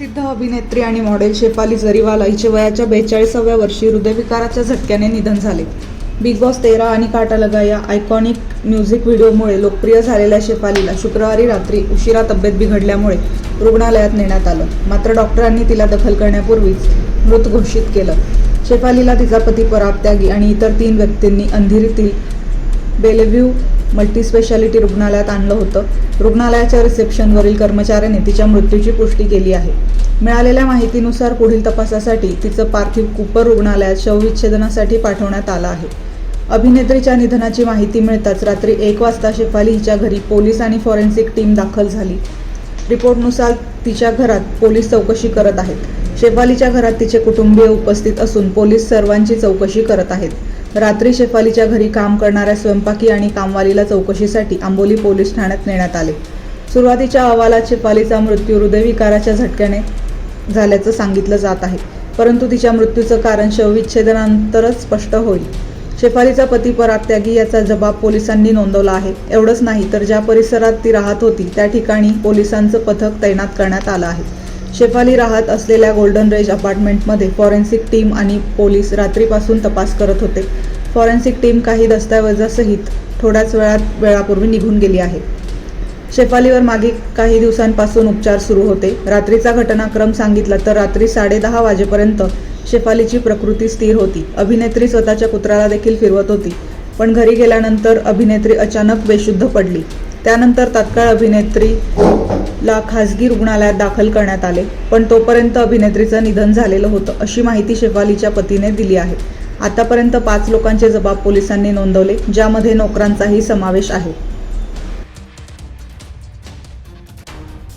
प्रसिद्ध अभिनेत्री आणि मॉडेल शेफाली जरीवाला हिचे वयाच्या बेचाळीसाव्या वर्षी हृदयविकाराच्या झटक्याने निधन झाले. बिग बॉस तेरा आणि काटा लगा या आयकॉनिक म्युझिक व्हिडिओमुळे लोकप्रिय झालेल्या शेफालीला शुक्रवारी रात्री उशिरा तब्येत बिघडल्यामुळे रुग्णालयात नेण्यात आलं. मात्र डॉक्टरांनी तिला दखल करण्यापूर्वीच मृत घोषित केलं. शेफालीला तिचा पती पराग त्यागी आणि इतर तीन व्यक्तींनी अंधेरीतील बेलेव्ह्यू मल्टीस्पेशालिटी रुग्णालयात आणलं होतं. रुग्णालयाच्या रिसेप्शनवरील कर्मचाऱ्याने तिच्या मृत्यूची पुष्टी केली आहे. मिळालेल्या माहितीनुसार पुढील तपासासाठी तिचं पार्थिव कुपर रुग्णालयात शवविच्छेदनासाठी पाठवण्यात आलं आहे. अभिनेत्रीच्या निधनाची माहिती मिळताच रात्री एक वाजता शेफाली हिच्या घरी पोलीस आणि फॉरेन्सिक टीम दाखल झाली. रिपोर्टनुसार तिच्या घरात पोलीस चौकशी करत आहेत. शेफालीच्या घरात तिचे कुटुंबीय उपस्थित असून पोलीस सर्वांची चौकशी करत आहेत. रात्री शेफालीच्या घरी काम करणाऱ्या स्वयंपाकी आणि कामवालीला चौकशीसाठी आंबोली पोलीस ठाण्यात नेण्यात आले. सुरुवातीच्या अहवालात शेफालीचा मृत्यू हृदयविकाराच्या झटक्याने झाल्याचं सांगितलं जात आहे परंतु तिच्या मृत्यूचं कारण शवविच्छेदनानंतरच स्पष्ट होईल. शेफालीचा पती परात्यागी याचा जबाब पोलिसांनी नोंदवला आहे. एवढंच नाही तर ज्या परिसरात ती राहत होती त्या ठिकाणी पोलिसांचं पथक तैनात करण्यात आलं आहे. शेफाली राहत असलेल्या गोल्डन रेज अपार्टमेंटमध्ये फॉरेन्सिक टीम आणि पोलीस रात्रीपासून तपास करत होते. फॉरेन्सिक टीम काही दस्तऐवजासहित थोड्याच वेळात वेळापूर्वी निघून गेली आहे. शेफालीवर मागे काही दिवसांपासून उपचार सुरू होते. रात्रीचा घटनाक्रम सांगितला तर रात्री साडेदहा वाजेपर्यंत शेफालीची प्रकृती स्थिर होती. अभिनेत्री स्वतःच्या कुत्राला देखील फिरवत होती. पण घरी गेल्यानंतर अभिनेत्री अचानक बेशुद्ध पडली. त्यानंतर तत्काळ अभिनेत्रीला खासगी रुग्णालयात दाखल करण्यात आले पण तोपर्यंत अभिनेत्रीचं निधन झालेलं होतं अशी माहिती शेफालीच्या पतीने दिली आहे. आतापर्यंत पाच लोकांचे जबाब पोलिसांनी नोंदवले ज्यामध्ये नोकरांचाही समावेश आहे.